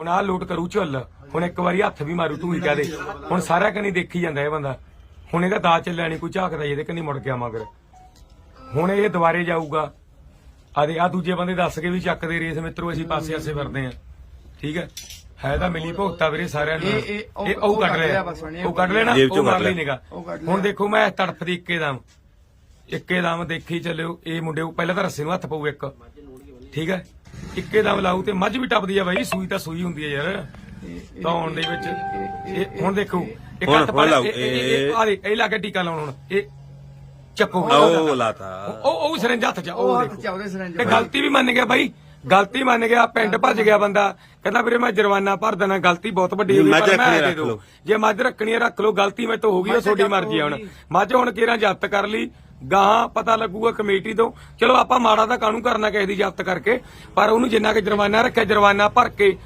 ਹੁਣ ਆਹ ਲੂਟ ਕਰੂ ਝੁੱਲ। ਹੁਣ ਇੱਕ ਵਾਰੀ ਹੱਥ ਵੀ ਮਾਰੂ ਤੂੰ ਹੀ ਕਹਦੇ ਹੁਣ ਸਾਰਾ ਕਨੀ ਦੇਖੀ ਜਾਂਦਾ ਇਹ ਬੰਦਾ। ਹੁਣ ਇਹਦਾ ਦਾ ਚੱਲਿਆ ਨਹੀਂ ਕੋਈ ਝਾਕਦਾ ਇਹਦੇ ਕਨੀ ਮੁੜ ਗਿਆ ਮਗਰ ਹੁਣ ਇਹ ਦੁਬਾਰੇ ਜਾਊਗਾ। ਆਦੇ ਆ ਦੂਜੇ ਬੰਦੇ ਦੱਸ ਕੇ ਵੀ ਚੱਕਦੇ ਰੇਸ ਮਿੱਤਰੋ ਅਸੀਂ ਪਾਸੇ ਆਸੇ ਫਿਰਦੇ ਆ ਠੀਕ ਹੈ? ਹੈ ਤਾਂ ਮਿਲੀ ਭੁਗਤਾ ਵੀਰੇ ਸਾਰਿਆਂ ਨੂੰ। ਇਹ- ਉਹ- ਕੱਢ ਇਹ ਉਹ ਕੱਢ ਲੈਣਾ ਜੇਬ ਚੋਂ ਉਹ ਮਾਰ ਕੱਢ ਲਈ। ਨਿਗਾ। ਹੁਣ ਦੇਖੋ ਮੈਂ ਤੜਫਦੀ ਇੱਕੇ ਦਮ। ਇੱਕੇ ਦਮ ਦੇਖੀ ਚੱਲਿਓ। ਇਹ ਮੁੰਡੇ ਪਹਿਲਾਂ ਤਾਂ ਰੱਸੇ ਨੂੰ ਹੱਥ ਪਊ ਇੱਕ। ਠੀਕ ਹੈ? ਇੱਕੇ ਦਮ ਲਾਊ ਤੇ ਮੱਝ ਵੀ ਟੱਪਦੀ ਆ ਬਾਈ ਸੂਈ ਤਾਂ ਸੂਈ ਹੁੰਦੀ ਆ ਯਾਰ। ਧੌਣ ਦੇ ਵਿੱਚ। ਇਹ ਹੁਣ ਦੇਖੋ ਹੱਥ ਹੁਣ ਪਾ ਇਹ- ਇਹ- ਇਹ- ਆ ਦੇ ਇਹ ਲਾ ਕੇ ਟੀਕਾ ਲਾਉਣ ਹੁਣ। ਇਹ ਚੱਕੋ ਉਹ ਲਾਤਾ। ਉਹ ਉਹ ਸਰੰਜ ਹੱਥ ਚ ਉਹ ਹੱਥ ਦੇਖੋ। ਚ ਉਹਦੇ ਸਰੰਜ। ਤੇ ਗਲਤੀ ਵੀ ਮੰਨ ਗਿਆ ਬਾਈ ਗਲਤੀ ਮੰਨ ਗਿਆ ਪਿੰਡ ਭੱਜ ਗਿਆ ਬੰਦਾ। ਕਹਿੰਦਾ ਵੀਰੇ ਮੈਂ ਜੁਰਮਾਨਾ ਭਰ ਦੇਣਾ ਗਲਤੀ ਬਹੁਤ ਵੱਡੀ ਹੋਈ ਪਰ ਮੈਂ ਦੇ। ਲਓ। ਜੇ ਮੱਝ ਰੱਖਣੀ ਹੈ ਰੱਖ ਲਓ ਗਲਤੀ ਮੈਂ ਤੋਂ ਹੋ ਗਈ ਉਹ ਤੁਹਾਡੀ ਮਰਜ਼ੀ ਆ ਹੁਣ। ਮੱਝ ਹੁਣ ਕਿਹੜਾ ਜ਼ਬਤ ਕਰ ਲਈ ਗਾਹਾਂ ਪਤਾ ਲੱਗੂਗਾ ਕਮੇਟੀ ਤੋਂ। ਚਲੋ, ਆਪਾਂ ਮਾੜਾ ਤਾਂ ਕਾਹਨੂੰ ਕਰਨਾ ਕਿਸੇ ਦੀ ਜ਼ਬਤ ਕਰਕੇ, ਪਰ ਉਹਨੂੰ ਜਿੰਨਾ ਕਿ ਜੁਰਮਾਨਾ ਰੱਖਿਆ, ਜੁਰਮਾਨਾ ਭਰ ਕੇ